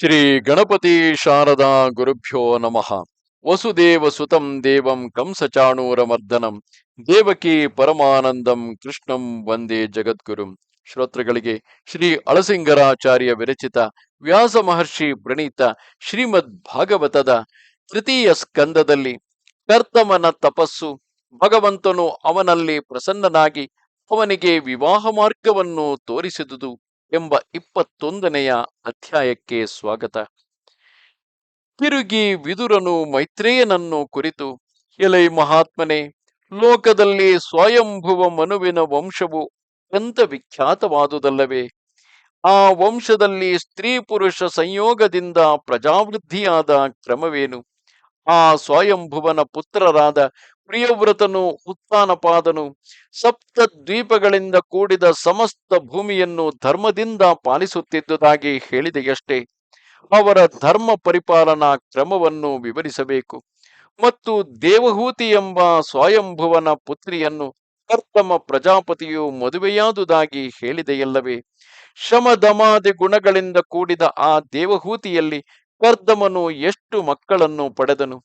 ಶ್ರೀ ಗಣಪತಿ ಶಾರದಾ ಗುರುಭ್ಯೋ ನಮಃ. ವಸುದೇವ ಸುತಂ ದೇವಂ ಕಂಸಚಾಣೂರಮರ್ದನಂ ದೇವಕಿ ಪರಮಾನಂದಂ ಕೃಷ್ಣಂ ವಂದೇ ಜಗದ್ಗುರುಂ. ಶ್ರೋತೃಗಳಿಗೆ ಶ್ರೀ ಅಳಸಿಂಗರಾಚಾರ್ಯ ವಿರಚಿತ ವ್ಯಾಸ ಮಹರ್ಷಿ ಪ್ರಣೀತ ಶ್ರೀಮದ್ ಭಾಗವತದ ತೃತೀಯ ಸ್ಕಂದದಲ್ಲಿ ಕರ್ತಮನ ತಪಸ್ಸು ಭಗವಂತನು ಅವನಲ್ಲಿ ಪ್ರಸನ್ನನಾಗಿ ಅವನಿಗೆ ವಿವಾಹ ಮಾರ್ಗವನ್ನು ತೋರಿಸಿದುದು. ಎಂಬ ಇಪ್ಪತ್ತೊಂದನೆಯ ಅಧ್ಯಾಯಕ್ಕೆ ಸ್ವಾಗತ. ತಿರುಗಿ ವಿದುರನು ಮೈತ್ರೇಯನನ್ನು ಕುರಿತು, ಎಲೈ ಮಹಾತ್ಮನೆ, ಲೋಕದಲ್ಲಿ ಸ್ವಯಂಭುವ ಮನುವಿನ ವಂಶವು ಅತ್ಯಂತ ವಿಖ್ಯಾತವಾದುದಲ್ಲವೇ? ಆ ವಂಶದಲ್ಲಿ ಸ್ತ್ರೀ ಪುರುಷ ಸಂಯೋಗದಿಂದ ಪ್ರಜಾವೃದ್ಧಿಯಾದ ಕ್ರಮವೇನು? ಆ ಸ್ವಯಂಭುವನ ಪುತ್ರರಾದ ಪ್ರಿಯವ್ರತನು ಉತ್ಥಾನಪಾದನು. ಸಪ್ತ ದ್ವೀಪಗಳಿಂದ ಕೂಡಿದ ಸಮಸ್ತ ಭೂಮಿಯನ್ನು ಧರ್ಮದಿಂದ ಪಾಲಿಸುತ್ತಿದ್ದುದಾಗಿ ಹೇಳಿದೆಯಷ್ಟೇ. ಅವರ ಧರ್ಮ ಪರಿಪಾಲನಾ ಕ್ರಮವನ್ನು ವಿವರಿಸಬೇಕು. ಮತ್ತು ದೇವಹೂತಿ ಎಂಬ ಸ್ವಯಂಭುವನ ಪುತ್ರಿಯನ್ನು ಕರ್ತಮ ಪ್ರಜಾಪತಿಯು ಮದುವೆಯಾದುದಾಗಿ ಹೇಳಿದೆಯಲ್ಲವೇ. ಶಮದಮಾದಿ ಗುಣಗಳಿಂದ ಕೂಡಿದ ಆ ದೇವಹೂತಿಯಲ್ಲಿ ಕರ್ದಮನು ಎಷ್ಟು ಮಕ್ಕಳನ್ನು ಪಡೆದನು?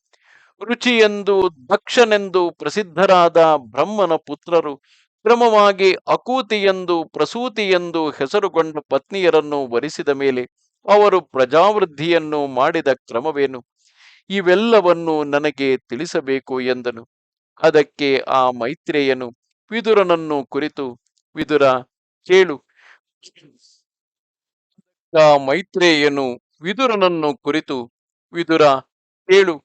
ರುಚಿಯೆಂದು ದಕ್ಷನೆಂದು ಪ್ರಸಿದ್ಧರಾದ ಬ್ರಹ್ಮನ ಪುತ್ರರು ಕ್ರಮವಾಗಿ ಅಕೂತಿ ಎಂದು ಪ್ರಸೂತಿ ಎಂದು ಹೆಸರುಗೊಂಡ ಪತ್ನಿಯರನ್ನು ವರಿಸಿದ ಮೇಲೆ ಅವರು ಪ್ರಜಾವೃದ್ಧಿಯನ್ನು ಮಾಡಿದ ಕ್ರಮವೇನು? ಇವೆಲ್ಲವನ್ನು ನನಗೆ ತಿಳಿಸಬೇಕು ಎಂದನು. ಅದಕ್ಕೆ ಆ ಮೈತ್ರೇಯನು ವಿದುರನನ್ನು ಕುರಿತು, ವಿದುರ, ಕೇಳು. ಆ ಮೈತ್ರೇಯನು ವಿದುರನನ್ನು ಕುರಿತು, ವಿದುರ, ಕೇಳು.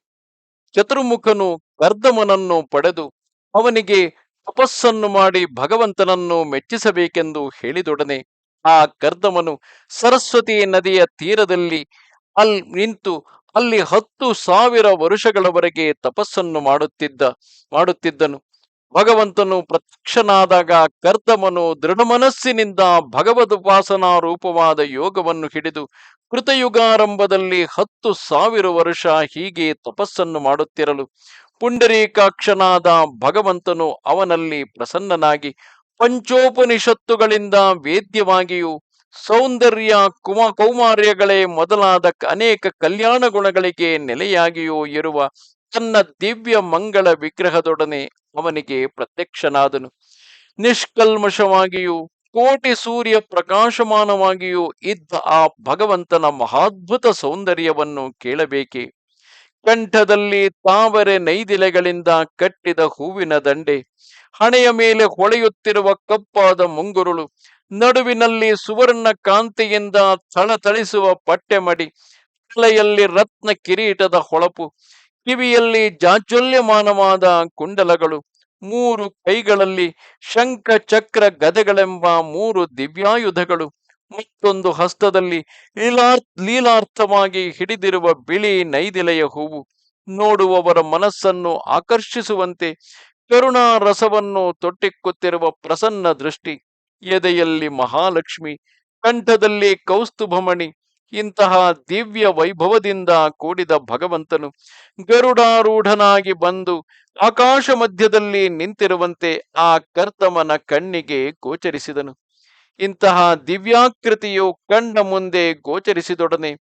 ಚತುರ್ಮುಖನು ಕರ್ದಮನನ್ನು ಪಡೆದು ಅವನಿಗೆ ತಪಸ್ಸನ್ನು ಮಾಡಿ ಭಗವಂತನನ್ನು ಮೆಚ್ಚಿಸಬೇಕೆಂದು ಹೇಳಿದೊಡನೆ ಆ ಕರ್ದಮನು ಸರಸ್ವತಿ ನದಿಯ ತೀರದಲ್ಲಿ ಅಲ್ ನಿಂತು ಅಲ್ಲಿ ಹತ್ತು ಸಾವಿರ ವರುಷಗಳವರೆಗೆ ತಪಸ್ಸನ್ನು ಮಾಡುತ್ತಿದ್ದ, ಮಾಡುತ್ತಿದ್ದನು. ಭಗವಂತನು ಪ್ರತ್ಯಕ್ಷನಾದಾಗ ಕರ್ತಮನು ದೃಢ ಮನಸ್ಸಿನಿಂದ ಭಗವದ್ ಉಪಾಸನಾ ರೂಪವಾದ ಯೋಗವನ್ನು ಹಿಡಿದು ಕೃತಯುಗಾರಂಭದಲ್ಲಿ ಹತ್ತು ಸಾವಿರ ವರ್ಷ ಹೀಗೆ ತಪಸ್ಸನ್ನು ಮಾಡುತ್ತಿರಲು ಪುಂಡರೀಕಾಕ್ಷನಾದ ಭಗವಂತನು ಅವನಲ್ಲಿ ಪ್ರಸನ್ನನಾಗಿ ಪಂಚೋಪನಿಷತ್ತುಗಳಿಂದ ವೇದ್ಯವಾಗಿಯೂ ಸೌಂದರ್ಯ ಕುಮ ಕೌಮಾರ್ಯಗಳೇ ಮೊದಲಾದ ಅನೇಕ ಕಲ್ಯಾಣ ಗುಣಗಳಿಗೆ ನೆಲೆಯಾಗಿಯೂ ಇರುವ ತನ್ನ ದಿವ್ಯ ಮಂಗಳ ವಿಗ್ರಹದೊಡನೆ ಅವನಿಗೆ ಪ್ರತ್ಯಕ್ಷನಾದನು. ನಿಷ್ಕಲ್ಮಶವಾಗಿಯೂ, ಕೋಟಿ ಸೂರ್ಯ ಪ್ರಕಾಶಮಾನವಾಗಿಯೂ ಇದ್ದ ಆ ಭಗವಂತನ ಮಹಾದ್ಭುತ ಸೌಂದರ್ಯವನ್ನು ಕೇಳಬೇಕೆ? ಕಂಠದಲ್ಲಿ ತಾವರೆ ನೈದಿಲೆಗಳಿಂದ ಕಟ್ಟಿದ ಹೂವಿನ ದಂಡೆ, ಹಣೆಯ ಮೇಲೆ ಹೊಳೆಯುತ್ತಿರುವ ಕಪ್ಪಾದ ಮುಂಗುರುಳು, ನಡುವಿನಲ್ಲಿ ಸುವರ್ಣ ಕಾಂತಿಯಿಂದ ಥಳಥಳಿಸುವ ಪಟ್ಟೆಮಡಿ, ತಲೆಯಲ್ಲಿ ರತ್ನ ಕಿರೀಟದ ಹೊಳಪು ಕಿವಿಯಲ್ಲಿ ಜಾಜ್ವಲ್ಯಮಾನವಾದ ಕುಂಡಲಗಳು, ಮೂರು ಕೈಗಳಲ್ಲಿ ಶಂಖ ಚಕ್ರ ಗದೆಗಳೆಂಬ ಮೂರು ದಿವ್ಯಾಯುಧಗಳು, ಮತ್ತೊಂದು ಹಸ್ತದಲ್ಲಿ ಲೀಲಾರ್ಥ ಲೀಲಾರ್ಥವಾಗಿ ಹಿಡಿದಿರುವ ಬಿಳಿ ನೈದಿಲೆಯ ಹೂವು. ನೋಡುವವರ ಮನಸ್ಸನ್ನು ಆಕರ್ಷಿಸುವಂತೆ ಕರುಣಾ ರಸವನ್ನು ತೊಟ್ಟಿಕ್ಕುತ್ತಿರುವ ಪ್ರಸನ್ನ ದೃಷ್ಟಿ, ಎದೆಯಲ್ಲಿ ಮಹಾಲಕ್ಷ್ಮಿ, ಕಂಠದಲ್ಲಿ ಕೌಸ್ತುಭಮಣಿ ಇಂತಹ ದಿವ್ಯ ವೈಭವದಿಂದ ಕೂಡಿದ ಭಗವಂತನು ಗರುಡಾರೂಢನಾಗಿ ಬಂದು ಆಕಾಶ ಮಧ್ಯದಲ್ಲಿ ನಿಂತಿರುವಂತೆ ಆ ಕರ್ತಮನ ಕಣ್ಣಿಗೆ ಗೋಚರಿಸಿದನು. ಇಂತಹ ದಿವ್ಯಾಕೃತಿಯು ಕಣ್ಣ ಮುಂದೆ ಗೋಚರಿಸಿದೊಡನೆ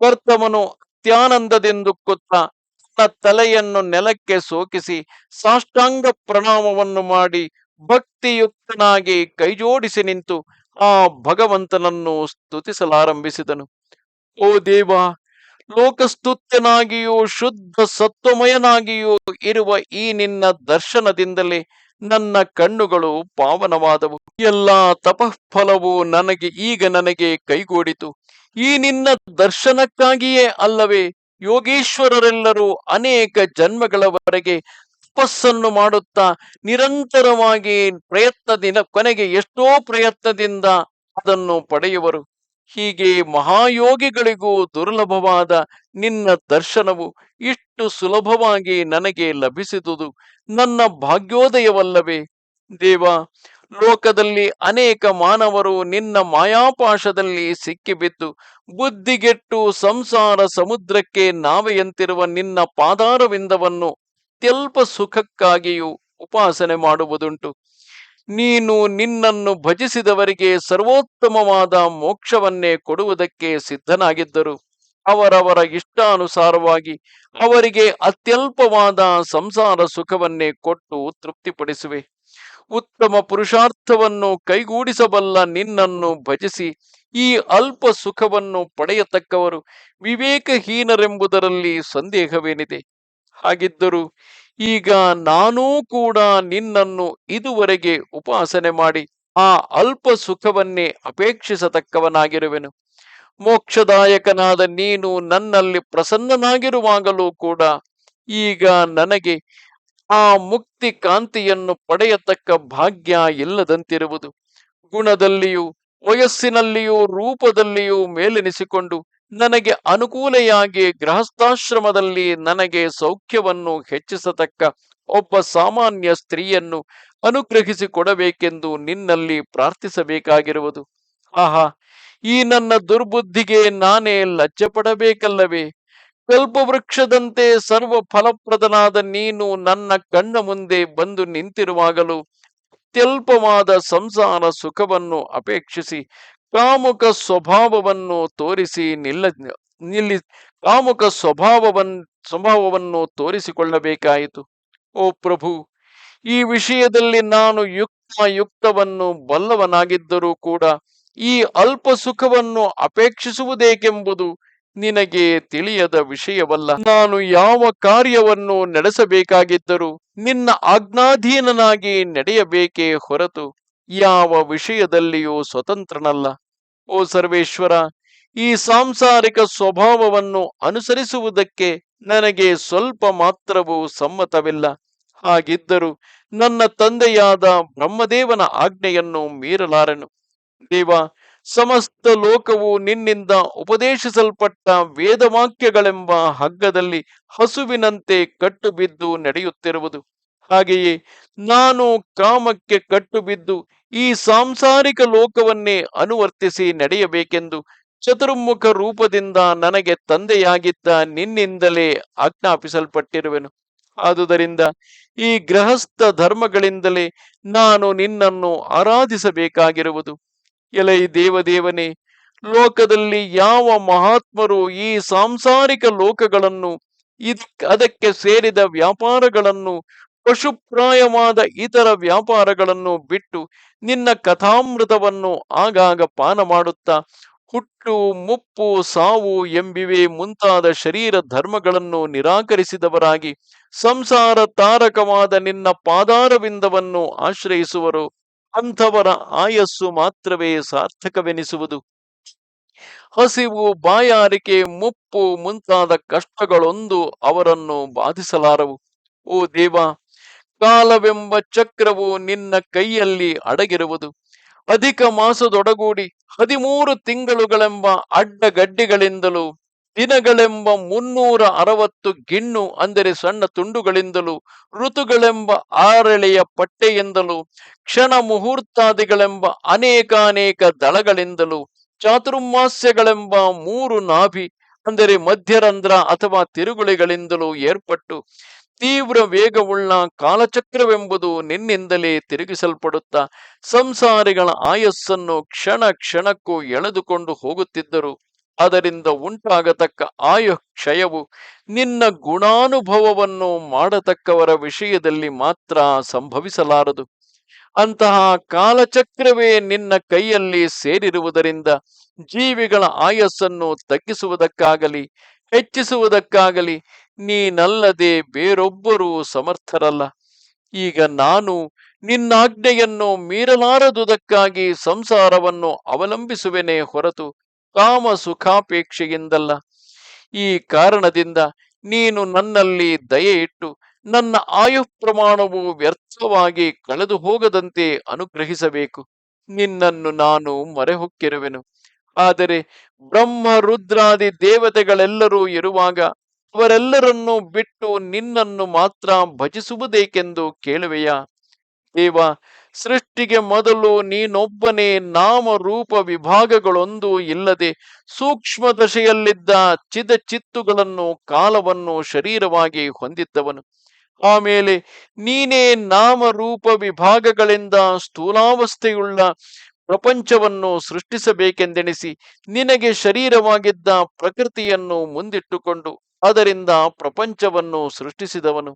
ಕರ್ತಮನು ಅತ್ಯಾನಂದದೆಂದು ಕೊತ್ತ ತನ್ನ ತಲೆಯನ್ನು ನೆಲಕ್ಕೆ ಸೋಕಿಸಿ ಸಾಷ್ಟಾಂಗ ಪ್ರಣಾಮವನ್ನು ಮಾಡಿ ಭಕ್ತಿಯುಕ್ತನಾಗಿ ಕೈಜೋಡಿಸಿ ನಿಂತು ಆ ಭಗವಂತನನ್ನು ಸ್ತುತಿಸಲಾರಂಭಿಸಿದನು. ಓ ದೇವ, ಲೋಕಸ್ತುತ್ಯನಾಗಿಯೂ, ಶುದ್ಧ ಸತ್ವಮಯನಾಗಿಯೂ ಇರುವ ಈ ನಿನ್ನ ದರ್ಶನದಿಂದಲೇ ನನ್ನ ಕಣ್ಣುಗಳು ಪಾವನವಾದವು. ಎಲ್ಲಾ ತಪಃಫಲವು ನನಗೆ ಈಗ ನನಗೆ ಕೈಗೂಡಿತು. ಈ ನಿನ್ನ ದರ್ಶನಕ್ಕಾಗಿಯೇ ಅಲ್ಲವೇ, ಯೋಗೀಶ್ವರರೆಲ್ಲರೂ ಅನೇಕ ಜನ್ಮಗಳವರೆಗೆ ತಪಸ್ಸನ್ನು ಮಾಡುತ್ತಾ ನಿರಂತರವಾಗಿ ಪ್ರಯತ್ನದಿಂದ ಕೊನೆಗೆ ಎಷ್ಟೋ ಪ್ರಯತ್ನದಿಂದ ಅದನ್ನು ಪಡೆಯುವರು. ಹೀಗೆ ಮಹಾಯೋಗಿಗಳಿಗೂ ದುರ್ಲಭವಾದ ನಿನ್ನ ದರ್ಶನವು ಇಷ್ಟು ಸುಲಭವಾಗಿ ನನಗೆ ಲಭಿಸಿದುದು. ನನ್ನ ಭಾಗ್ಯೋದಯವಲ್ಲವೇ. ದೇವ, ಲೋಕದಲ್ಲಿ ಅನೇಕ ಮಾನವರು ನಿನ್ನ ಮಾಯಾಪಾಶದಲ್ಲಿ ಸಿಕ್ಕಿಬಿದ್ದು, ಬುದ್ಧಿಗೆಟ್ಟು ಸಂಸಾರ ಸಮುದ್ರಕ್ಕೆ ನಾವೆಯಂತಿರುವ ನಿನ್ನ ಪಾದಾರವಿಂದವನ್ನು ಅತ್ಯಲ್ಪ ಸುಖಕ್ಕಾಗಿಯೂ ಉಪಾಸನೆ ಮಾಡುವುದುಂಟು. ನೀನು ನಿನ್ನನ್ನು ಭಜಿಸಿದವರಿಗೆ ಸರ್ವೋತ್ತಮವಾದ ಮೋಕ್ಷವನ್ನೇ ಕೊಡುವುದಕ್ಕೆ ಸಿದ್ಧನಾಗಿದ್ದರು. ಅವರವರ ಇಷ್ಟಾನುಸಾರವಾಗಿ ಅವರಿಗೆ ಅತ್ಯಲ್ಪವಾದ ಸಂಸಾರ ಸುಖವನ್ನೇ ಕೊಟ್ಟು ತೃಪ್ತಿಪಡಿಸುವೆ. ಉತ್ತಮ ಪುರುಷಾರ್ಥವನ್ನು ಕೈಗೂಡಿಸಬಲ್ಲ ನಿನ್ನನ್ನು ಭಜಿಸಿ ಈ ಅಲ್ಪ ಸುಖವನ್ನು ಪಡೆಯತಕ್ಕವರು ವಿವೇಕಹೀನರೆಂಬುದರಲ್ಲಿ ಸಂದೇಹವೇನಿದೆ? ಹಾಗಿದ್ದರೂ ಈಗ ನಾನೂ ಕೂಡ ನಿನ್ನನ್ನು ಇದುವರೆಗೆ ಉಪಾಸನೆ ಮಾಡಿ ಆ ಅಲ್ಪ ಸುಖವನ್ನೇ ಅಪೇಕ್ಷಿಸತಕ್ಕವನಾಗಿರುವೆನು. ಮೋಕ್ಷದಾಯಕನಾದ ನೀನು ನನ್ನಲ್ಲಿ ಪ್ರಸನ್ನನಾಗಿರುವಾಗಲೂ ಕೂಡ ಈಗ ನನಗೆ ಆ ಮುಕ್ತಿ ಕಾಂತಿಯನ್ನು ಪಡೆಯತಕ್ಕ ಭಾಗ್ಯ ಇಲ್ಲದಂತಿರುವುದು. ಗುಣದಲ್ಲಿಯೂ, ವಯಸ್ಸಿನಲ್ಲಿಯೂ, ರೂಪದಲ್ಲಿಯೂ ಮೇಲೆನಿಸಿಕೊಂಡು ನನಗೆ ಅನುಕೂಲೆಯಾಗಿ ಗೃಹಸ್ಥಾಶ್ರಮದಲ್ಲಿ ನನಗೆ ಸೌಖ್ಯವನ್ನು ಹೆಚ್ಚಿಸತಕ್ಕ ಒಬ್ಬ ಸಾಮಾನ್ಯ ಸ್ತ್ರೀಯನ್ನು ಅನುಗ್ರಹಿಸಿ ಕೊಡಬೇಕೆಂದು ನಿನ್ನಲ್ಲಿ ಪ್ರಾರ್ಥಿಸಬೇಕಾಗಿರುವುದು. ಆಹಾ, ಈ ನನ್ನ ದುರ್ಬುದ್ಧಿಗೆ ನಾನೇ ಲಜ್ಜಪಡಬೇಕಲ್ಲವೇ? ಕಲ್ಪವೃಕ್ಷದಂತೆ ಸರ್ವ ಫಲಪ್ರದನಾದ ನೀನು ನನ್ನ ಕಣ್ಣ ಮುಂದೆ ಬಂದು ನಿಂತಿರುವಾಗಲೂ ಅತ್ಯಲ್ಪವಾದ ಸಂಸಾರ ಸುಖವನ್ನು ಅಪೇಕ್ಷಿಸಿ ಕಾಮುಕ ಸ್ವಭಾವವನ್ನು ತೋರಿಸಿ ನಿಲ್ಲ, ನಿಲ್ಲಿ, ಕಾಮುಕ ಸ್ವಭಾವವನ್, ಸ್ವಭಾವವನ್ನು ತೋರಿಸಿಕೊಳ್ಳಬೇಕಾಯಿತು. ಓ ಪ್ರಭು, ಈ ವಿಷಯದಲ್ಲಿ ನಾನು ಯುಕ್ತ ಯುಕ್ತವನ್ನು ಬಲ್ಲವನಾಗಿದ್ದರೂ ಕೂಡ ಈ ಅಲ್ಪ ಸುಖವನ್ನು ಅಪೇಕ್ಷಿಸುವುದೇಕೆಂಬುದು ನಿನಗೆ ತಿಳಿಯದ ವಿಷಯವಲ್ಲ. ನಾನು ಯಾವ ಕಾರ್ಯವನ್ನು ನಡೆಸಬೇಕಾಗಿದ್ದರೂ ನಿನ್ನ ಆಜ್ಞಾಧೀನನಾಗಿ ನಡೆಯಬೇಕೇ ಹೊರತು ಯಾವ ವಿಷಯದಲ್ಲಿಯೂ ಸ್ವತಂತ್ರನಲ್ಲ. ಓ ಸರ್ವೇಶ್ವರ, ಈ ಸಾಂಸಾರಿಕ ಸ್ವಭಾವವನ್ನು ಅನುಸರಿಸುವುದಕ್ಕೆ ನನಗೆ ಸ್ವಲ್ಪ ಮಾತ್ರವೂ ಸಮ್ಮತವಿಲ್ಲ. ಹಾಗಿದ್ದರೂ ನನ್ನ ತಂದೆಯಾದ ಬ್ರಹ್ಮದೇವನ ಆಜ್ಞೆಯನ್ನು ಮೀರಲಾರೆನು. ದೇವ, ಸಮಸ್ತ ಲೋಕವು ನಿನ್ನಿಂದ ಉಪದೇಶಿಸಲ್ಪಟ್ಟ ವೇದವಾಕ್ಯಗಳೆಂಬ ಹಗ್ಗದಲ್ಲಿ ಹಸುವಿನಂತೆ ಕಟ್ಟು ಬಿದ್ದು ನಡೆಯುತ್ತಿರುವುದು. ಹಾಗೆಯೇ ನಾನು ಕಾಮಕ್ಕೆ ಕಟ್ಟು ಬಿದ್ದು ಈ ಸಾಂಸಾರಿಕ ಲೋಕವನ್ನೇ ಅನುವರ್ತಿಸಿ ನಡೆಯಬೇಕೆಂದು ಚತುರ್ಮುಖ ರೂಪದಿಂದ ನನಗೆ ತಂದೆಯಾಗಿದ್ದ ನಿನ್ನಿಂದಲೇ ಆಜ್ಞಾಪಿಸಲ್ಪಟ್ಟಿರುವೆನು. ಆದುದರಿಂದ ಈ ಗೃಹಸ್ಥ ಧರ್ಮಗಳಿಂದಲೇ ನಾನು ನಿನ್ನನ್ನು ಆರಾಧಿಸಬೇಕಾಗಿರುವುದು. ಎಲೈ ದೇವದೇವನೇ, ಲೋಕದಲ್ಲಿ ಯಾವ ಮಹಾತ್ಮರು ಈ ಸಾಂಸಾರಿಕ ಲೋಕಗಳನ್ನು ಇದ್ ಅದಕ್ಕೆ ಸೇರಿದ ವ್ಯಾಪಾರಗಳನ್ನು ಪಶುಪ್ರಾಯವಾದ ಇತರ ವ್ಯಾಪಾರಗಳನ್ನು ಬಿಟ್ಟು ನಿನ್ನ ಕಥಾಮೃತವನ್ನು ಆಗಾಗ ಪಾನ ಮಾಡುತ್ತಾ ಹುಟ್ಟು, ಮುಪ್ಪು, ಸಾವು ಎಂಬಿವೆ ಮುಂತಾದ ಶರೀರ ಧರ್ಮಗಳನ್ನು ನಿರಾಕರಿಸಿದವರಾಗಿ ಸಂಸಾರ ತಾರಕವಾದ ನಿನ್ನ ಪಾದಾರವಿಂದವನ್ನು ಆಶ್ರಯಿಸುವರು. ಅಂಥವರ ಆಯಸ್ಸು ಮಾತ್ರವೇ ಸಾರ್ಥಕವೆನಿಸುವುದು. ಹಸಿವು, ಬಾಯಾರಿಕೆ, ಮುಪ್ಪು ಮುಂತಾದ ಕಷ್ಟಗಳೊಂದು ಅವರನ್ನು ಬಾಧಿಸಲಾರವು. ಓ ದೇವ ಕಾಲವೆಂಬ ಚಕ್ರವು ನಿನ್ನ ಕೈಯಲ್ಲಿ ಅಡಗಿರುವುದು. ಅಧಿಕ ಮಾಸದೊಡಗೂಡಿ ಹದಿಮೂರು ತಿಂಗಳುಗಳೆಂಬ ಅಡ್ಡಗಡ್ಡಿಗಳಿಂದಲೂ ದಿನಗಳೆಂಬ ಮುನ್ನೂರ ಅರವತ್ತು ಗಿಣ್ಣು ಅಂದರೆ ಸಣ್ಣ ತುಂಡುಗಳಿಂದಲೂ, ಋತುಗಳೆಂಬ ಆರಳೆಯ ಪಟ್ಟೆಯಿಂದಲೂ, ಕ್ಷಣ ಮುಹೂರ್ತಾದಿಗಳೆಂಬ ಅನೇಕಾನೇಕ ದಳಗಳಿಂದಲೂ, ಚಾತುರ್ಮಾಸ್ಯಗಳೆಂಬ ಮೂರು ನಾಭಿ ಅಂದರೆ ಮಧ್ಯರಂಧ್ರ ಅಥವಾ ತಿರುಗುಳಿಗಳಿಂದಲೂ ಏರ್ಪಟ್ಟು ತೀವ್ರ ವೇಗವುಳ್ಳ ಕಾಲಚಕ್ರವೆಂಬುದು ನಿನ್ನಿಂದಲೇ ತಿರುಗಿಸಲ್ಪಡುತ್ತಾ ಸಂಸಾರಿಗಳ ಆಯಸ್ಸನ್ನು ಕ್ಷಣ ಕ್ಷಣಕ್ಕೂ ಎಳೆದುಕೊಂಡು ಹೋಗುತ್ತಿದ್ದರು. ಅದರಿಂದ ಉಂಟಾಗತಕ್ಕ ಆಯು ಕ್ಷಯವು ನಿನ್ನ ಗುಣಾನುಭವವನ್ನು ಮಾಡತಕ್ಕವರ ವಿಷಯದಲ್ಲಿ ಮಾತ್ರ ಸಂಭವಿಸಲಾರದು. ಅಂತಹ ಕಾಲಚಕ್ರವೇ ನಿನ್ನ ಕೈಯಲ್ಲಿ ಸೇರಿರುವುದರಿಂದ ಜೀವಿಗಳ ಆಯಸ್ಸನ್ನು ತಗ್ಗಿಸುವುದಕ್ಕಾಗಲಿ ಹೆಚ್ಚಿಸುವುದಕ್ಕಾಗಲಿ ನೀನಲ್ಲದೆ ಬೇರೊಬ್ಬರೂ ಸಮರ್ಥರಲ್ಲ. ಈಗ ನಾನು ನಿನ್ನಾಜ್ಞೆಯನ್ನು ಮೀರಲಾರದುದಕ್ಕಾಗಿ ಸಂಸಾರವನ್ನು ಅವಲಂಬಿಸುವೆನೇ ಹೊರತು ಕಾಮ ಸುಖಾಪೇಕ್ಷೆಯಿಂದಲ್ಲ ಈ ಕಾರಣದಿಂದ ನೀನು ನನ್ನಲ್ಲಿ ದಯೆ ಇಟ್ಟು ನನ್ನ ಆಯು ಪ್ರಮಾಣವು ವ್ಯರ್ಥವಾಗಿ ಕಳೆದು ಹೋಗದಂತೆ ಅನುಗ್ರಹಿಸಬೇಕು. ನಿನ್ನನ್ನು ನಾನು ಮೊರೆಹೊಕ್ಕಿರುವೆನು. ಆದರೆ ಬ್ರಹ್ಮ ರುದ್ರಾದಿ ದೇವತೆಗಳೆಲ್ಲರೂ ಇರುವಾಗ ಅವರೆಲ್ಲರನ್ನು ಬಿಟ್ಟು ನಿನ್ನನ್ನು ಮಾತ್ರ ಭಜಿಸುವುದೇಕೆಂದು ಕೇಳುವೆಯಾ? ದೇವ, ಸೃಷ್ಟಿಗೆ ಮೊದಲು ನೀನೊಬ್ಬನೇ ನಾಮ ರೂಪ ವಿಭಾಗಗಳೊಂದು ಇಲ್ಲದೆ ಸೂಕ್ಷ್ಮ ದಶೆಯಲ್ಲಿದ್ದ ಚಿದ ಚಿತ್ತುಗಳನ್ನು ಕಾಲವನ್ನು ಶರೀರವಾಗಿ ಹೊಂದಿದ್ದವನು. ಆಮೇಲೆ ನೀನೇ ನಾಮ ರೂಪ ವಿಭಾಗಗಳಿಂದ ಸ್ಥೂಲಾವಸ್ಥೆಯುಳ್ಳ ಪ್ರಪಂಚವನ್ನು ಸೃಷ್ಟಿಸಬೇಕೆಂದೆಣಿಸಿ ನಿನಗೆ ಶರೀರವಾಗಿದ್ದ ಪ್ರಕೃತಿಯನ್ನು ಮುಂದಿಟ್ಟುಕೊಂಡು ಅದರಿಂದ ಪ್ರಪಂಚವನ್ನು ಸೃಷ್ಟಿಸಿದವನು.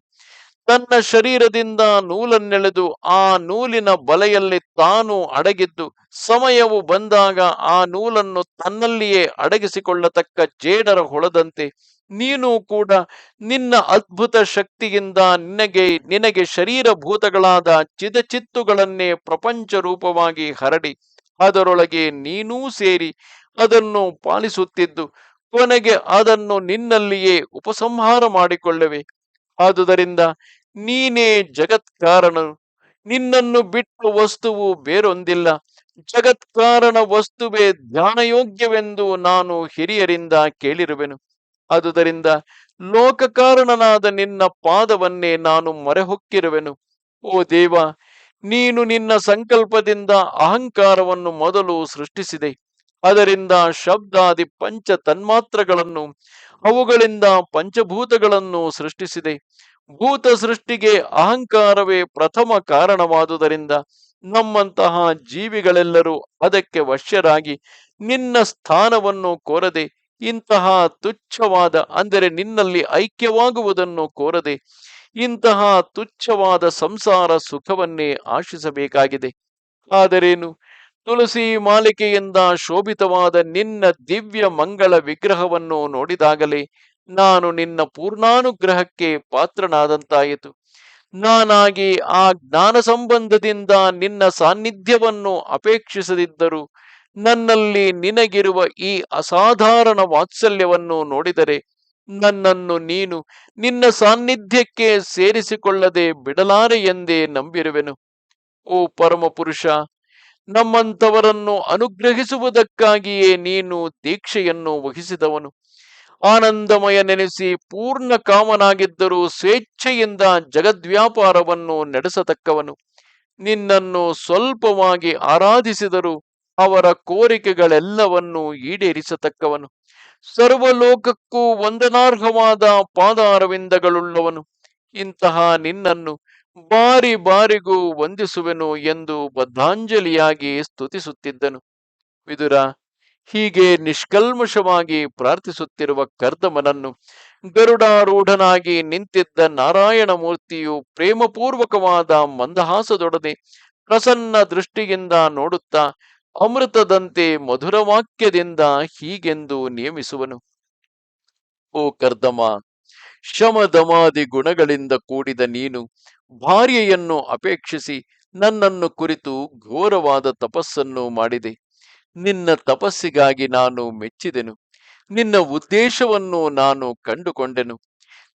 ತನ್ನ ಶರೀರದಿಂದ ನೂಲನ್ನೆಳೆದು ಆ ನೂಲಿನ ಬಲೆಯಲ್ಲಿ ತಾನು ಅಡಗಿದ್ದು ಸಮಯವು ಬಂದಾಗ ಆ ನೂಲನ್ನು ತನ್ನಲ್ಲಿಯೇ ಅಡಗಿಸಿಕೊಳ್ಳತಕ್ಕ ಜೇಡರ ಹೊಳದಂತೆ ನೀನು ಕೂಡ ನಿನ್ನ ಅದ್ಭುತ ಶಕ್ತಿಯಿಂದ ನಿನಗೆ ನಿನಗೆ ಶರೀರಭೂತಗಳಾದ ಚಿದಚಿತ್ತುಗಳನ್ನೇ ಪ್ರಪಂಚ ರೂಪವಾಗಿ ಹರಡಿ, ಅದರೊಳಗೆ ನೀನೂ ಸೇರಿ ಅದನ್ನು ಪಾಲಿಸುತ್ತಿದ್ದು, ಕೊನೆಗೆ ಅದನ್ನು ನಿನ್ನಲ್ಲಿಯೇ ಉಪಸಂಹಾರ ಮಾಡಿಕೊಳ್ಳುವೆ. ಆದುದರಿಂದ ನೀನೇ ಜಗತ್ಕಾರಣನು ನಿನ್ನನ್ನು ಬಿಟ್ಟು ವಸ್ತುವು ಬೇರೊಂದಿಲ್ಲ. ಜಗತ್ಕಾರಣ ವಸ್ತುವೇ ಧ್ಯಾನಯೋಗ್ಯವೆಂದು ನಾನು ಹಿರಿಯರಿಂದ ಕೇಳಿರುವೆನು. ಆದುದರಿಂದ ಲೋಕಕಾರಣನಾದ ನಿನ್ನ ಪಾದವನ್ನೇ ನಾನು ಮೊರೆಹೊಕ್ಕಿರುವೆನು. ಓ ದೇವ, ನೀನು ನಿನ್ನ ಸಂಕಲ್ಪದಿಂದ ಅಹಂಕಾರವನ್ನು ಮೊದಲು ಸೃಷ್ಟಿಸಿದೆ. ಅದರಿಂದ ಶಬ್ದಾದಿ ಪಂಚ ತನ್ಮಾತ್ರಗಳನ್ನು ಅವುಗಳಿಂದ ಪಂಚಭೂತಗಳನ್ನು ಸೃಷ್ಟಿಸಿದೆ. ಭೂತ ಸೃಷ್ಟಿಗೆ ಅಹಂಕಾರವೇ ಪ್ರಥಮ ಕಾರಣವಾದುದರಿಂದ ನಮ್ಮಂತಹ ಜೀವಿಗಳೆಲ್ಲರೂ ಅದಕ್ಕೆ ವಶ್ಯರಾಗಿ ನಿನ್ನ ಸ್ಥಾನವನ್ನು ಕೋರದೆ ಇಂತಹ ತುಚ್ಛವಾದ, ಅಂದರೆ ನಿನ್ನಲ್ಲಿ ಐಕ್ಯವಾಗುವುದನ್ನು ಕೋರದೆ, ಇಂತಹ ತುಚ್ಛವಾದ ಸಂಸಾರ ಸುಖವನ್ನೇ ಆಶಿಸಬೇಕಾಗಿದೆ. ಆದರೇನು? ತುಳಸಿ ಮಾಲಿಕೆಯಿಂದ ಶೋಭಿತವಾದ ನಿನ್ನ ದಿವ್ಯ ಮಂಗಳ ವಿಗ್ರಹವನ್ನು ನೋಡಿದಾಗಲೇ ನಾನು ನಿನ್ನ ಪೂರ್ಣಾನುಗ್ರಹಕ್ಕೆ ಪಾತ್ರನಾದಂತಾಯಿತು. ನಾನಾಗಿ ಆ ಜ್ಞಾನ ಸಂಬಂಧದಿಂದ ನಿನ್ನ ಸಾನ್ನಿಧ್ಯವನ್ನು ಅಪೇಕ್ಷಿಸದಿದ್ದರೂ ನನ್ನಲ್ಲಿ ನಿನಗಿರುವ ಈ ಅಸಾಧಾರಣ ವಾತ್ಸಲ್ಯವನ್ನು ನೋಡಿದರೆ ನನ್ನನ್ನು ನೀನು ನಿನ್ನ ಸಾನ್ನಿಧ್ಯಕ್ಕೆ ಸೇರಿಸಿಕೊಳ್ಳದೆ ಬಿಡಲಾರೆ ಎಂದೇ ನಂಬಿರುವೆನು. ಓ ಪರಮಪುರುಷ, ನಮ್ಮಂಥವರನ್ನು ಅನುಗ್ರಹಿಸುವುದಕ್ಕಾಗಿಯೇ ನೀನು ದೀಕ್ಷೆಯನ್ನು ವಹಿಸಿದವನು. ಆನಂದಮಯ ನೆನೆಸಿ ಪೂರ್ಣ ಕಾಮನಾಗಿದ್ದರೂ ಸ್ವೇಚ್ಛೆಯಿಂದ ಜಗದ್ವ್ಯಾಪಾರವನ್ನು ನಡೆಸತಕ್ಕವನು. ನಿನ್ನನ್ನು ಸ್ವಲ್ಪವಾಗಿ ಆರಾಧಿಸಿದರೂ ಅವರ ಕೋರಿಕೆಗಳೆಲ್ಲವನ್ನೂ ಈಡೇರಿಸತಕ್ಕವನು. ಸರ್ವಲೋಕಕ್ಕೂ ವಂದನಾರ್ಹವಾದ ಪಾದಾರವಿಂದಗಳುಳ್ಳವನು. ಇಂತಹ ನಿನ್ನನ್ನು ಬಾರಿ ಬಾರಿಗೂ ವಂದಿಸುವೆನು ಎಂದು ಬದ್ಧಾಂಜಲಿಯಾಗಿ ಸ್ತುತಿಸುತ್ತಿದ್ದನು. ವಿದುರ, ಹೀಗೆ ನಿಷ್ಕಲ್ಮಶವಾಗಿ ಪ್ರಾರ್ಥಿಸುತ್ತಿರುವ ಕರ್ದಮನನ್ನು ಗರುಡಾರೂಢನಾಗಿ ನಿಂತಿದ್ದ ನಾರಾಯಣ ಮೂರ್ತಿಯು ಪ್ರೇಮಪೂರ್ವಕವಾದ ಮಂದಹಾಸದೊಡನೆ ಪ್ರಸನ್ನ ದೃಷ್ಟಿಯಿಂದ ನೋಡುತ್ತಾ ಅಮೃತದಂತೆ ಮಧುರ ವಾಕ್ಯದಿಂದ ಹೀಗೆಂದು ನಿಯಮಿಸುವನು ಓ ಕರ್ದಮ, ಶಮದಮಾದಿ ಗುಣಗಳಿಂದ ಕೂಡಿದ ನೀನು ಭಾರ್ಯೆಯನ್ನು ಅಪೇಕ್ಷಿಸಿ ನನ್ನನ್ನು ಕುರಿತು ಘೋರವಾದ ತಪಸ್ಸನ್ನು ಮಾಡಿದೆ. ನಿನ್ನ ತಪಸ್ಸಿಗಾಗಿ ನಾನು ಮೆಚ್ಚಿದೆನು. ನಿನ್ನ ಉದ್ದೇಶವನ್ನು ನಾನು ಕಂಡುಕೊಂಡೆನು.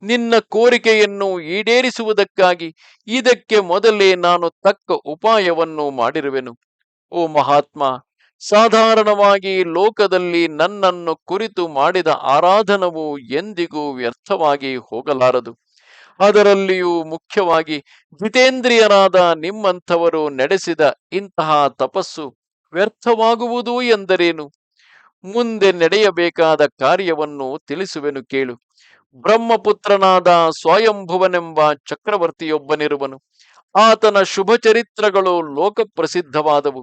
ನಿನ್ನ ಕೋರಿಕೆಯನ್ನು ಈಡೇರಿಸುವುದಕ್ಕಾಗಿ ಇದಕ್ಕೆ ಮೊದಲೇ ನಾನು ತಕ್ಕ ಉಪಾಯವನ್ನು ಮಾಡಿರುವೆನು. ಓ ಮಹಾತ್ಮ, ಸಾಧಾರಣವಾಗಿ ಲೋಕದಲ್ಲಿ ನನ್ನನ್ನು ಕುರಿತು ಮಾಡಿದ ಆರಾಧನವು ಎಂದಿಗೂ ವ್ಯರ್ಥವಾಗಿ ಹೋಗಲಾರದು. ಅದರಲ್ಲಿಯೂ ಮುಖ್ಯವಾಗಿ ಜಿತೇಂದ್ರಿಯರಾದ ನಿಮ್ಮಂಥವರು ನಡೆಸಿದ ಇಂತಹ ತಪಸ್ಸು ವ್ಯರ್ಥವಾಗುವುದು ಎಂದರೇನು? ಮುಂದೆ ನಡೆಯಬೇಕಾದ ಕಾರ್ಯವನ್ನು ತಿಳಿಸುವೆನು ಕೇಳು. ಬ್ರಹ್ಮಪುತ್ರನಾದ ಸ್ವಯಂಭುವನೆಂಬ ಚಕ್ರವರ್ತಿಯೊಬ್ಬನಿರುವನು. ಆತನ ಶುಭ ಚರಿತ್ರಗಳು ಲೋಕಪ್ರಸಿದ್ಧವಾದವು.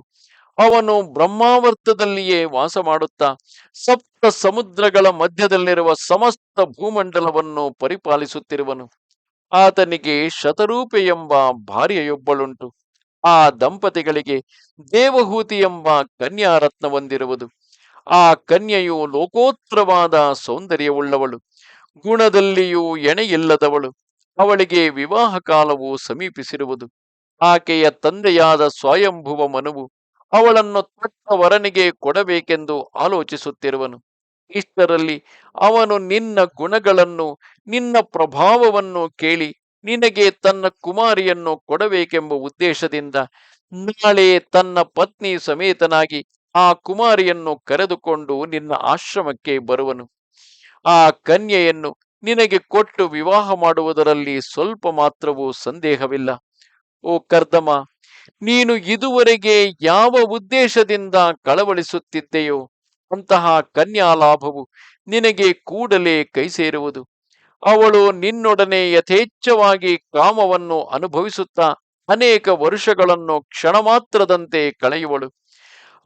ಅವನು ಬ್ರಹ್ಮಾವರ್ತದಲ್ಲಿಯೇ ವಾಸ ಮಾಡುತ್ತಾ ಸಪ್ತ ಸಮುದ್ರಗಳ ಮಧ್ಯದಲ್ಲಿರುವ ಸಮಸ್ತ ಭೂಮಂಡಲವನ್ನು ಪರಿಪಾಲಿಸುತ್ತಿರುವನು. ಆತನಿಗೆ ಶತರೂಪೆ ಎಂಬ ಭಾರ್ಯೆಯೊಬ್ಬಳುಂಟು. ಆ ದಂಪತಿಗಳಿಗೆ ದೇವಹೂತಿ ಎಂಬ ಕನ್ಯಾರತ್ನ ಹೊಂದಿರುವುದು ಆ ಕನ್ಯೆಯು ಲೋಕೋತ್ತರವಾದ ಸೌಂದರ್ಯವುಳ್ಳವಳು. ಗುಣದಲ್ಲಿಯೂ ಎಣೆಯಿಲ್ಲದವಳು. ಅವಳಿಗೆ ವಿವಾಹ ಕಾಲವು ಸಮೀಪಿಸಿರುವುದು. ಆಕೆಯ ತಂದೆಯಾದ ಸ್ವಯಂಭುವ ಮನವು ಅವಳನ್ನು ತಕ್ಕ ವರನಿಗೆ ಕೊಡಬೇಕೆಂದು ಆಲೋಚಿಸುತ್ತಿರುವನು. ಇಷ್ಟರಲ್ಲಿ ಅವನು ನಿನ್ನ ಗುಣಗಳನ್ನು, ನಿನ್ನ ಪ್ರಭಾವವನ್ನು ಕೇಳಿ ನಿನಗೆ ತನ್ನ ಕುಮಾರಿಯನ್ನು ಕೊಡಬೇಕೆಂಬ ಉದ್ದೇಶದಿಂದ ನಾಳೆ ತನ್ನ ಪತ್ನಿ ಸಮೇತನಾಗಿ ಆ ಕುಮಾರಿಯನ್ನು ಕರೆದುಕೊಂಡು ನಿನ್ನ ಆಶ್ರಮಕ್ಕೆ ಬರುವನು. ಆ ಕನ್ಯೆಯನ್ನು ನಿನಗೆ ಕೊಟ್ಟು ವಿವಾಹ ಮಾಡುವುದರಲ್ಲಿ ಸ್ವಲ್ಪ ಮಾತ್ರವೂ ಸಂದೇಹವಿಲ್ಲ. ಓ ಕರ್ದಮ, ನೀನು ಇದುವರೆಗೆ ಯಾವ ಉದ್ದೇಶದಿಂದ ಕಳವಳಿಸುತ್ತಿದ್ದೆಯೋ ಅಂತಹ ಕನ್ಯಾಲಾಭವು ನಿನಗೆ ಕೂಡಲೇ ಕೈ ಸೇರುವುದು. ಅವಳು ನಿನ್ನೊಡನೆ ಯಥೇಚ್ಛವಾಗಿ ಕಾಮವನ್ನು ಅನುಭವಿಸುತ್ತಾ ಅನೇಕ ವರುಷಗಳನ್ನು ಕ್ಷಣ ಮಾತ್ರದಂತೆ ಕಳೆಯುವಳು.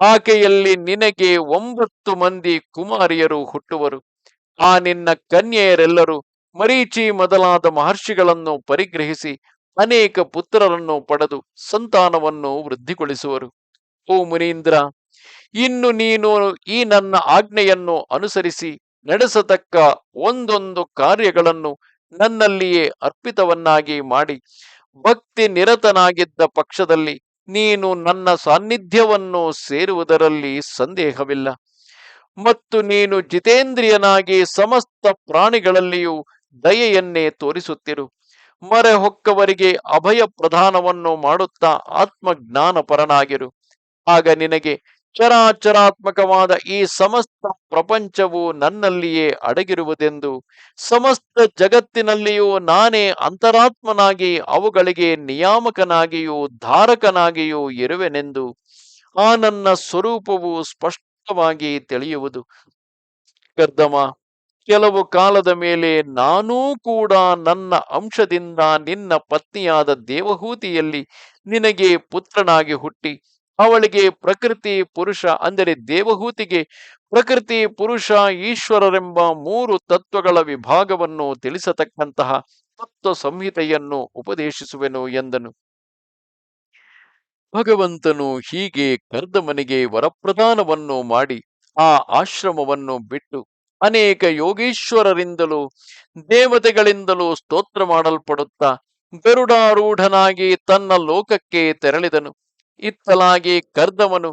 ಆಕೆಯಲ್ಲಿ ನಿನಗೆ ಒಂಬತ್ತು ಮಂದಿ ಕುಮಾರಿಯರು ಹುಟ್ಟುವರು. ಆ ನಿನ್ನ ಕನ್ಯೆಯರೆಲ್ಲರೂ ಮರೀಚಿ ಮೊದಲಾದ ಮಹರ್ಷಿಗಳನ್ನು ಪರಿಗ್ರಹಿಸಿ ಅನೇಕ ಪುತ್ರರನ್ನು ಪಡೆದು ಸಂತಾನವನ್ನು ವೃದ್ಧಿಗೊಳಿಸುವರು. ಓ ಮುನೀಂದ್ರ, ಇನ್ನು ನೀನು ಈ ನನ್ನ ಆಜ್ಞೆಯನ್ನು ಅನುಸರಿಸಿ ನಡೆಸತಕ್ಕ ಒಂದೊಂದು ಕಾರ್ಯಗಳನ್ನು ನನ್ನಲ್ಲಿಯೇ ಅರ್ಪಿತವನ್ನಾಗಿ ಮಾಡಿ ಭಕ್ತಿ ನಿರತನಾಗಿದ್ದ ಪಕ್ಷದಲ್ಲಿ ನೀನು ನನ್ನ ಸಾನ್ನಿಧ್ಯವನ್ನು ಸೇರುವುದರಲ್ಲಿ ಸಂದೇಹವಿಲ್ಲ. ಮತ್ತು ನೀನು ಜಿತೇಂದ್ರಿಯನಾಗಿ ಸಮಸ್ತ ಪ್ರಾಣಿಗಳಲ್ಲಿಯೂ ದಯೆಯನ್ನೇ ತೋರಿಸುತ್ತಿರು. ಮರೆ ಹೊಕ್ಕವರಿಗೆ ಅಭಯ ಪ್ರಧಾನವನ್ನು ಮಾಡುತ್ತಾ ಆತ್ಮಜ್ಞಾನ ಪರನಾಗಿರು ಆಗ ನಿನಗೆ ಚರಾಚರಾತ್ಮಕವಾದ ಈ ಸಮಸ್ತ ಪ್ರಪಂಚವು ನನ್ನಲ್ಲಿಯೇ ಅಡಗಿರುವುದೆಂದು, ಸಮಸ್ತ ಜಗತ್ತಿನಲ್ಲಿಯೂ ನಾನೇ ಅಂತರಾತ್ಮನಾಗಿ ಅವುಗಳಿಗೆ ನಿಯಾಮಕನಾಗಿಯೂ ಧಾರಕನಾಗಿಯೂ ಇರುವೆನೆಂದು, ಆ ನನ್ನ ಸ್ವರೂಪವು ಸ್ಪಷ್ಟವಾಗಿ ತಿಳಿಯುವುದು. ಕರ್ದಮ ಕೆಲವು ಕಾಲದ ಮೇಲೆ ನಾನೂ ಕೂಡ ನನ್ನ ಅಂಶದಿಂದ ನಿನ್ನ ಪತ್ನಿಯಾದ ದೇವಹೂತಿಯಲ್ಲಿ ನಿನಗೆ ಪುತ್ರನಾಗಿ ಹುಟ್ಟಿ, ಅವಳಿಗೆ ಪ್ರಕೃತಿ ಪುರುಷ ಅಂದರೆ ದೇವಹೂತಿಗೆ ಪ್ರಕೃತಿ ಪುರುಷ ಈಶ್ವರರೆಂಬ ಮೂರು ತತ್ವಗಳ ವಿಭಾಗವನ್ನು ತಿಳಿಸತಕ್ಕಂತಹ ತತ್ವ ಸಂಹಿತೆಯನ್ನು ಉಪದೇಶಿಸುವೆನು ಎಂದನು. ಭಗವಂತನು ಹೀಗೆ ಕರ್ದಮನಿಗೆ ವರಪ್ರದಾನವನ್ನು ಮಾಡಿ ಆ ಆಶ್ರಮವನ್ನು ಬಿಟ್ಟು ಅನೇಕ ಯೋಗೀಶ್ವರರಿಂದಲೂ ದೇವತೆಗಳಿಂದಲೂ ಸ್ತೋತ್ರ ಮಾಡಲ್ಪಡುತ್ತಾ ಗರುಡಾರೂಢನಾಗಿ ತನ್ನ ಲೋಕಕ್ಕೆ ತೆರಳಿದನು. ಇತ್ತಲಾಗಿ ಕರ್ದಮನು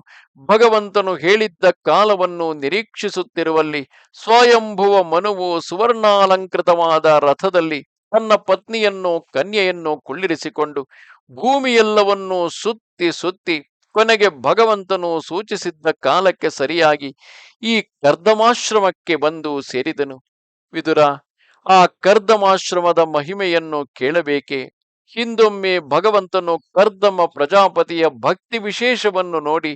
ಭಗವಂತನು ಹೇಳಿದ್ದ ಕಾಲವನ್ನು ನಿರೀಕ್ಷಿಸುತ್ತಿರುವಲ್ಲಿ ಸ್ವಯಂಭುವ ಮನುವು ಸುವರ್ಣಾಲಂಕೃತವಾದ ರಥದಲ್ಲಿ ತನ್ನ ಪತ್ನಿಯನ್ನು, ಕನ್ಯೆಯನ್ನು ಕುಳ್ಳಿರಿಸಿಕೊಂಡು ಭೂಮಿಯೆಲ್ಲವನ್ನೂ ಸುತ್ತಿ ಸುತ್ತಿ ಕೊನೆಗೆ ಭಗವಂತನು ಸೂಚಿಸಿದ್ದ ಕಾಲಕ್ಕೆ ಸರಿಯಾಗಿ ಈ ಕರ್ದಮಾಶ್ರಮಕ್ಕೆ ಬಂದು ಸೇರಿದನು. ವಿದುರ, ಆ ಕರ್ದಮಾಶ್ರಮದ ಮಹಿಮೆಯನ್ನು ಕೇಳಬೇಕೆ? ಹಿಂದೊಮ್ಮೆ ಭಗವಂತನು ಕರ್ದಮ ಪ್ರಜಾಪತಿಯ ಭಕ್ತಿ ವಿಶೇಷವನ್ನು ನೋಡಿ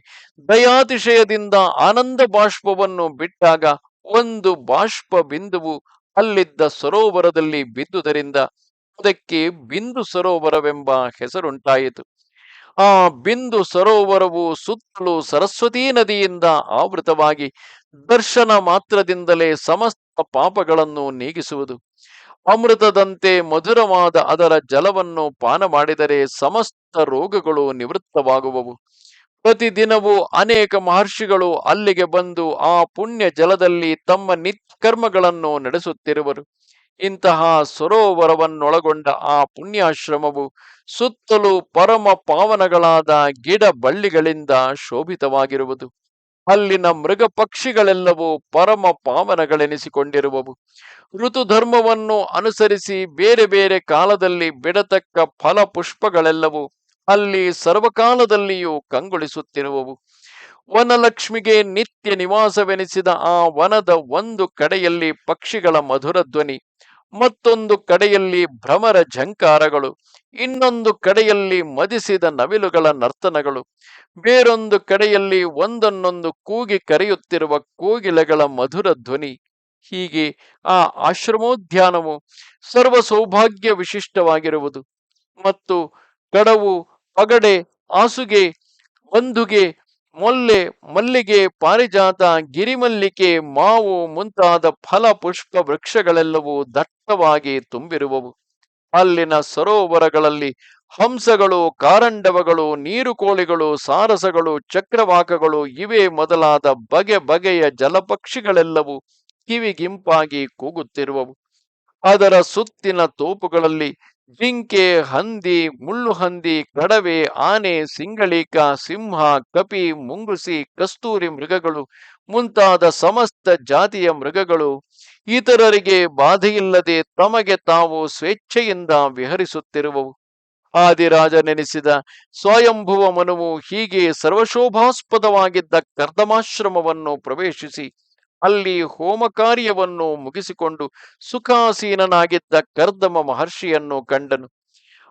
ದಯಾತಿಶಯದಿಂದ ಆನಂದ ಬಾಷ್ಪವನ್ನು ಬಿಟ್ಟಾಗ ಒಂದು ಬಾಷ್ಪ ಬಿಂದುವು ಅಲ್ಲಿದ್ದ ಸರೋವರದಲ್ಲಿ ಬಿದ್ದುದರಿಂದ ಅದಕ್ಕೆ ಬಿಂದು ಸರೋವರವೆಂಬ ಹೆಸರುಂಟಾಯಿತು. ಆ ಬಿಂದು ಸರೋವರವು ಸುತ್ತಲೂ ಸರಸ್ವತಿ ನದಿಯಿಂದ ಆವೃತವಾಗಿ ದರ್ಶನ ಮಾತ್ರದಿಂದಲೇ ಸಮಸ್ತ ಪಾಪಗಳನ್ನು ನೀಗಿಸುವುದು. ಅಮೃತದಂತೆ ಮಧುರವಾದ ಅದರ ಜಲವನ್ನು ಪಾನ ಮಾಡಿದರೆ ಸಮಸ್ತ ರೋಗಗಳು ನಿವೃತ್ತವಾಗುವವು. ಪ್ರತಿದಿನವೂ ಅನೇಕ ಮಹರ್ಷಿಗಳು ಅಲ್ಲಿಗೆ ಬಂದು ಆ ಪುಣ್ಯ ಜಲದಲ್ಲಿ ತಮ್ಮ ನಿತ್ಕರ್ಮಗಳನ್ನು ನಡೆಸುತ್ತಿರುವರು. ಇಂತಹ ಸರೋವರವನ್ನೊಳಗೊಂಡ ಆ ಪುಣ್ಯಾಶ್ರಮವು ಸುತ್ತಲೂ ಪರಮ ಪಾವನಗಳಾದ ಗಿಡ ಬಳ್ಳಿಗಳಿಂದ ಶೋಭಿತವಾಗಿರುವುದು. ಅಲ್ಲಿನ ಮೃಗ ಪಕ್ಷಿಗಳೆಲ್ಲವೂ ಪರಮ ಪಾವನಗಳೆನಿಸಿಕೊಂಡಿರುವವು. ಋತುಧರ್ಮವನ್ನು ಅನುಸರಿಸಿ ಬೇರೆ ಬೇರೆ ಕಾಲದಲ್ಲಿ ಬಿಡತಕ್ಕ ಫಲ ಪುಷ್ಪಗಳೆಲ್ಲವೂ ಅಲ್ಲಿ ಸರ್ವಕಾಲದಲ್ಲಿಯೂ ಕಂಗೊಳಿಸುತ್ತಿರುವವು. ವನಲಕ್ಷ್ಮಿಗೆ ನಿತ್ಯ ನಿವಾಸವೆನಿಸಿದ ಆ ವನದ ಒಂದು ಕಡೆಯಲ್ಲಿ ಪಕ್ಷಿಗಳ ಮಧುರ ಧ್ವನಿ ಮತ್ತೊಂದು ಕಡೆಯಲ್ಲಿ ಭ್ರಮರ ಝಂಕಾರಗಳು, ಇನ್ನೊಂದು ಕಡೆಯಲ್ಲಿ ಮದಿಸಿದ ನವಿಲುಗಳ ನರ್ತನಗಳು, ಬೇರೊಂದು ಕಡೆಯಲ್ಲಿ ಒಂದನ್ನೊಂದು ಕೂಗಿ ಕರೆಯುತ್ತಿರುವ ಕೋಗಿಲೆಗಳ ಮಧುರ ಧ್ವನಿ. ಹೀಗೆ ಆ ಆಶ್ರಮೋದ್ಯಾನವು ಸರ್ವ ಸೌಭಾಗ್ಯ ವಿಶಿಷ್ಟವಾಗಿರುವುದು. ಮತ್ತು ಕಡವು ಪಗಡೆ ಆಸುಗೆ ಬಂಧುಗೆ ಮೊಲ್ಲೆ ಮಲ್ಲಿಗೆ ಪಾರಿಜಾತ ಗಿರಿಮಲ್ಲಿಕೆ ಮಾವು ಮುಂತಾದ ಫಲ ಪುಷ್ಪ ವೃಕ್ಷಗಳೆಲ್ಲವೂ ದಟ್ಟವಾಗಿ ತುಂಬಿರುವವು. ಅಲ್ಲಿನ ಸರೋವರಗಳಲ್ಲಿ ಹಂಸಗಳು, ಕಾರಂಡವಗಳು, ನೀರುಕೋಳಿಗಳು, ಸಾರಸಗಳು, ಚಕ್ರವಾಕಗಳು ಇವೇ ಮೊದಲಾದ ಬಗೆ ಬಗೆಯ ಜಲಪಕ್ಷಿಗಳೆಲ್ಲವೂ ಕಿವಿಗಿಂಪಾಗಿ ಕೂಗುತ್ತಿರುವವು. ಅದರ ಸುತ್ತಿನ ತೋಪುಗಳಲ್ಲಿ ಜಿಂಕೆ ಹಂದಿ, ಮುಳ್ಳು ಹಂದಿ, ಕಡವೆ, ಆನೆ, ಸಿಂಗಳಿಕ, ಸಿಂಹ, ಕಪಿ, ಮುಂಗುಸಿ, ಕಸ್ತೂರಿ ಮೃಗಗಳು, ಮುಂತಾದ ಸಮಸ್ತ ಜಾತಿಯ ಮೃಗಗಳು. ಇತರರಿಗೆ ಬಾಧೆಯಿಲ್ಲದೆ ತಮಗೆ ತಾವು ಸ್ವೇಚ್ಛೆಯಿಂದ ವಿಹರಿಸುತ್ತಿರುವವು. ಆದಿರಾಜನೆನಿಸಿದ ಸ್ವಯಂಭುವ ಮನುವು ಹೀಗೆ ಸರ್ವಶೋಭಾಸ್ಪದವಾಗಿದ್ದ ಕರ್ದಮಾಶ್ರಮವನ್ನು ಪ್ರವೇಶಿಸಿ ಅಲ್ಲಿ ಹೋಮ ಕಾರ್ಯವನ್ನು ಮುಗಿಸಿಕೊಂಡು ಸುಖಾಸೀನನಾಗಿದ್ದ ಕರ್ದಮ ಮಹರ್ಷಿಯನ್ನು ಕಂಡನು.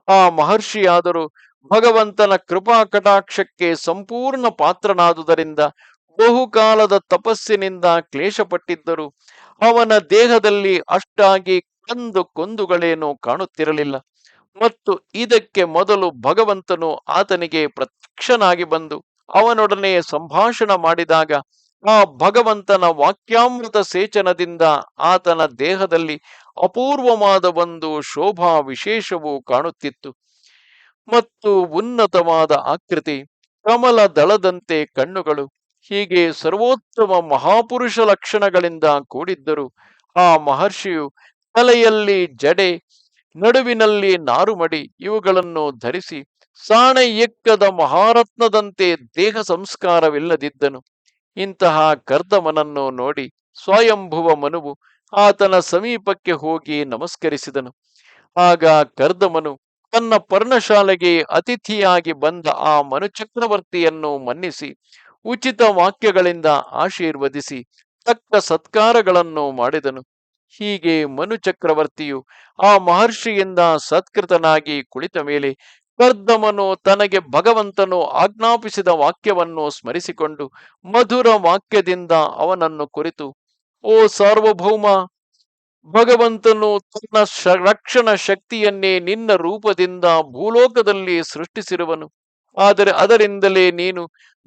ಆ ಮಹರ್ಷಿಯಾದರೂ, ಭಗವಂತನ ಕೃಪಾ ಕಟಾಕ್ಷಕ್ಕೆ ಸಂಪೂರ್ಣ ಪಾತ್ರನಾದುದರಿಂದ ಬಹುಕಾಲದ ತಪಸ್ಸಿನಿಂದ ಕ್ಲೇಶಪಟ್ಟಿದ್ದರು. ಅವನ ದೇಹದಲ್ಲಿ ಅಷ್ಟಾಗಿ ಕಂದು ಕೊಂದುಗಳೇನು ಕಾಣುತ್ತಿರಲಿಲ್ಲ. ಮತ್ತು ಇದಕ್ಕೆ ಮೊದಲು ಭಗವಂತನು ಆತನಿಗೆ ಪ್ರತ್ಯಕ್ಷನಾಗಿ ಬಂದು ಅವನೊಡನೆ ಸಂಭಾಷಣ ಮಾಡಿದಾಗ ಆ ಭಗವಂತನ ವಾಕ್ಯಾಮೃತ ಸೇಚನದಿಂದ ಆತನ ದೇಹದಲ್ಲಿ ಅಪೂರ್ವವಾದ ಒಂದು ಶೋಭಾ ವಿಶೇಷವು ಕಾಣುತ್ತಿತ್ತು. ಮತ್ತು ಉನ್ನತವಾದ ಆಕೃತಿ, ಕಮಲ ದಳದಂತೆ ಕಣ್ಣುಗಳು, ಹೀಗೆ ಸರ್ವೋತ್ತಮ ಮಹಾಪುರುಷ ಲಕ್ಷಣಗಳಿಂದ ಕೂಡಿದ್ದರು ಆ ಮಹರ್ಷಿಯು ತಲೆಯಲ್ಲಿ ಜಡೆ, ನಡುವಿನಲ್ಲಿ ನಾರುಮಡಿ ಇವುಗಳನ್ನು ಧರಿಸಿ, ಸಾಣೆ ಎಕ್ಕದ ಮಹಾರತ್ನದಂತೆ ದೇಹ ಸಂಸ್ಕಾರವಿಲ್ಲದಿದ್ದನು. ಇಂತಹ ಕರ್ದಮನನ್ನು ನೋಡಿ ಸ್ವಯಂಭುವ ಮನುವು ಆತನ ಸಮೀಪಕ್ಕೆ ಹೋಗಿ ನಮಸ್ಕರಿಸಿದನು. ಆಗ ಕರ್ದಮನು ತನ್ನ ಪರ್ಣಶಾಲೆಗೆ ಅತಿಥಿಯಾಗಿ ಬಂದ ಆ ಮನುಚಕ್ರವರ್ತಿಯನ್ನು ಮನ್ನಿಸಿ ಉಚಿತ ವಾಕ್ಯಗಳಿಂದ ಆಶೀರ್ವದಿಸಿ ತಕ್ಕ ಸತ್ಕಾರಗಳನ್ನು ಮಾಡಿದನು. ಹೀಗೆ ಮನು ಚಕ್ರವರ್ತಿಯು ಆ ಮಹರ್ಷಿಯಿಂದ ಸತ್ಕೃತನಾಗಿ ಕುಳಿತ ಮೇಲೆ ಕರ್ದಮನು ತನಗೆ ಭಗವಂತನು ಆಜ್ಞಾಪಿಸಿದ ವಾಕ್ಯವನ್ನು ಸ್ಮರಿಸಿಕೊಂಡು ಮಧುರ ವಾಕ್ಯದಿಂದ ಅವನನ್ನು ಕುರಿತು, ಓ ಸಾರ್ವಭೌಮ, ಭಗವಂತನು ತನ್ನ ರಕ್ಷಣ ಶಕ್ತಿಯನ್ನೇ ನಿನ್ನ ರೂಪದಿಂದ ಭೂಲೋಕದಲ್ಲಿ ಸೃಷ್ಟಿಸಿರುವನು. ಆದರೆ ಅದರಿಂದಲೇ ನೀನು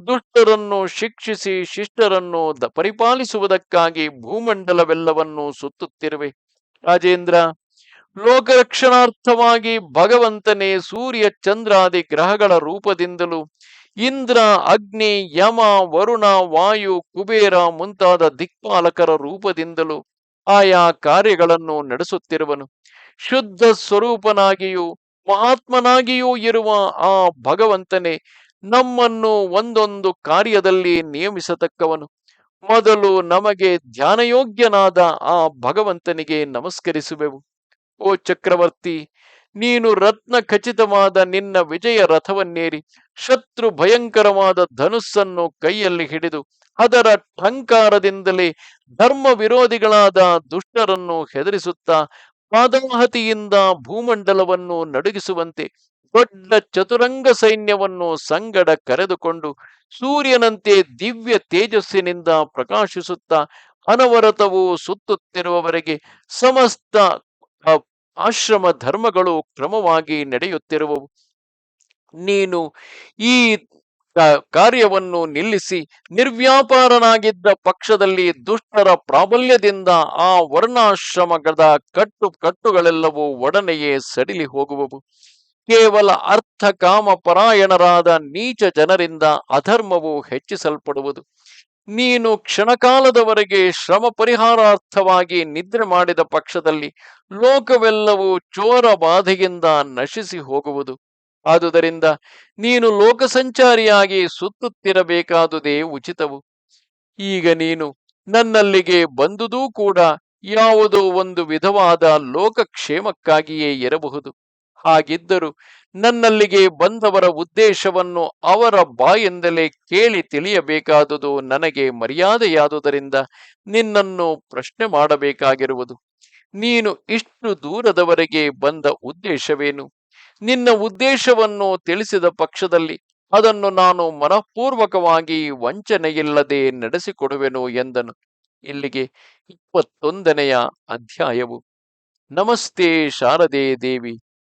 ದುಷ್ಟರನ್ನು ಶಿಕ್ಷಿಸಿ ಶಿಷ್ಟರನ್ನು ಪರಿಪಾಲಿಸುವುದಕ್ಕಾಗಿ ಭೂಮಂಡಲವೆಲ್ಲವನ್ನು ಸುತ್ತುತ್ತಿರುವೆ. ರಾಜೇಂದ್ರ ಲೋಕರಕ್ಷಣಾರ್ಥವಾಗಿ ಭಗವಂತನೇ ಸೂರ್ಯ ಚಂದ್ರಾದಿ ಗ್ರಹಗಳ ರೂಪದಿಂದಲೂ ಇಂದ್ರ, ಅಗ್ನಿ, ಯಮ, ವರುಣ, ವಾಯು, ಕುಬೇರ ಮುಂತಾದ ದಿಕ್ಪಾಲಕರ ರೂಪದಿಂದಲೂ ಆಯಾ ಕಾರ್ಯಗಳನ್ನು ನಡೆಸುತ್ತಿರುವನು. ಶುದ್ಧ ಸ್ವರೂಪನಾಗಿಯೂ ಮಹಾತ್ಮನಾಗಿಯೂ ಇರುವ ಆ ಭಗವಂತನೇ ನಮ್ಮನ್ನು ಒಂದೊಂದು ಕಾರ್ಯದಲ್ಲಿ ನಿಯಮಿಸತಕ್ಕವನು. ಮೊದಲು ನಮಗೆ ಧ್ಯಾನಯೋಗ್ಯನಾದ ಆ ಭಗವಂತನಿಗೆ ನಮಸ್ಕರಿಸುವೆವು. ಓ ಚಕ್ರವರ್ತಿ, ನೀನು ರತ್ನ ಖಚಿತವಾದ ನಿನ್ನ ವಿಜಯ ರಥವನ್ನೇರಿ, ಶತ್ರು ಭಯಂಕರವಾದ ಧನುಸ್ಸನ್ನು ಕೈಯಲ್ಲಿ ಹಿಡಿದು ಅದರ ಟಂಕಾರದಿಂದಲೇ ಧರ್ಮ ವಿರೋಧಿಗಳಾದ ದುಷ್ಟರನ್ನು ಹೆದರಿಸುತ್ತಾ, ಪಾದಾಹತಿಯಿಂದ ಭೂಮಂಡಲವನ್ನು ನಡುಗಿಸುವಂತೆ ದೊಡ್ಡ ಚತುರಂಗ ಸೈನ್ಯವನ್ನು ಸಂಗಡ ಕರೆದುಕೊಂಡು ಸೂರ್ಯನಂತೆ ದಿವ್ಯ ತೇಜಸ್ಸಿನಿಂದ ಪ್ರಕಾಶಿಸುತ್ತಾ, ಅನವರತವು ಸುತ್ತುತ್ತಿರುವವರೆಗೆ ಸಮಸ್ತ ಆಶ್ರಮ ಧರ್ಮಗಳು ಕ್ರಮವಾಗಿ ನಡೆಯುತ್ತಿರುವವು. ನೀನು ಈ ಕಾರ್ಯವನ್ನು ನಿಲ್ಲಿಸಿ ನಿರ್ವ್ಯಾಪಾರನಾಗಿದ್ದ ಪಕ್ಷದಲ್ಲಿ ದುಷ್ಟರ ಪ್ರಾಬಲ್ಯದಿಂದ ಆ ವರ್ಣಾಶ್ರಮದ ಕಟ್ಟು ಕಟ್ಟುಗಳೆಲ್ಲವೂ ಒಡನೆಯೇ ಸಡಿಲಿ ಹೋಗುವವು. ಕೇವಲ ಅರ್ಥ ಕಾಮ ಪರಾಯಣರಾದ ನೀಚ ಜನರಿಂದ ಅಧರ್ಮವು ಹೆಚ್ಚಿಸಲ್ಪಡುವುದು. ನೀನು ಕ್ಷಣಕಾಲದವರೆಗೆ ಶ್ರಮ ಪರಿಹಾರಾರ್ಥವಾಗಿ ನಿದ್ರೆ ಮಾಡಿದ ಪಕ್ಷದಲ್ಲಿ ಲೋಕವೆಲ್ಲವೂ ಚೋರ ಬಾಧೆಯಿಂದ ನಶಿಸಿ ಹೋಗುವುದು. ಆದುದರಿಂದ ನೀನು ಲೋಕ ಸಂಚಾರಿಯಾಗಿ ಸುತ್ತುತ್ತಿರಬೇಕಾದುದೇ ಉಚಿತವು. ಈಗ ನೀನು ನನ್ನಲ್ಲಿಗೆ ಬಂದುದೂ ಕೂಡ ಯಾವುದೋ ಒಂದು ವಿಧವಾದ ಲೋಕಕ್ಷೇಮಕ್ಕಾಗಿಯೇ ಇರಬಹುದು. ಹಾಗಿದ್ದರೂ ನನ್ನಲ್ಲಿಗೆ ಬಂದವರ ಉದ್ದೇಶವನ್ನು ಅವರ ಬಾಯಿಂದಲೇ ಕೇಳಿ ತಿಳಿಯಬೇಕಾದುದು ನನಗೆ ಮರ್ಯಾದೆಯಾದುದರಿಂದ ನಿನ್ನನ್ನು ಪ್ರಶ್ನೆ ಮಾಡಬೇಕಾಗಿರುವುದು. ನೀನು ಇಷ್ಟು ದೂರದವರೆಗೆ ಬಂದ ಉದ್ದೇಶವೇನು? ನಿನ್ನ ಉದ್ದೇಶವನ್ನು ತಿಳಿಸಿದ ಪಕ್ಷದಲ್ಲಿ ಅದನ್ನು ನಾನು ಮನಃಪೂರ್ವಕವಾಗಿ ವಂಚನೆಯಿಲ್ಲದೆ ನಡೆಸಿಕೊಡುವೆನು ಎಂದನು. ಇಲ್ಲಿಗೆ ಇಪ್ಪತ್ತೊಂದನೆಯ ಅಧ್ಯಾಯವು. ನಮಸ್ತೆ ಶಾರದೆ ದೇವಿ.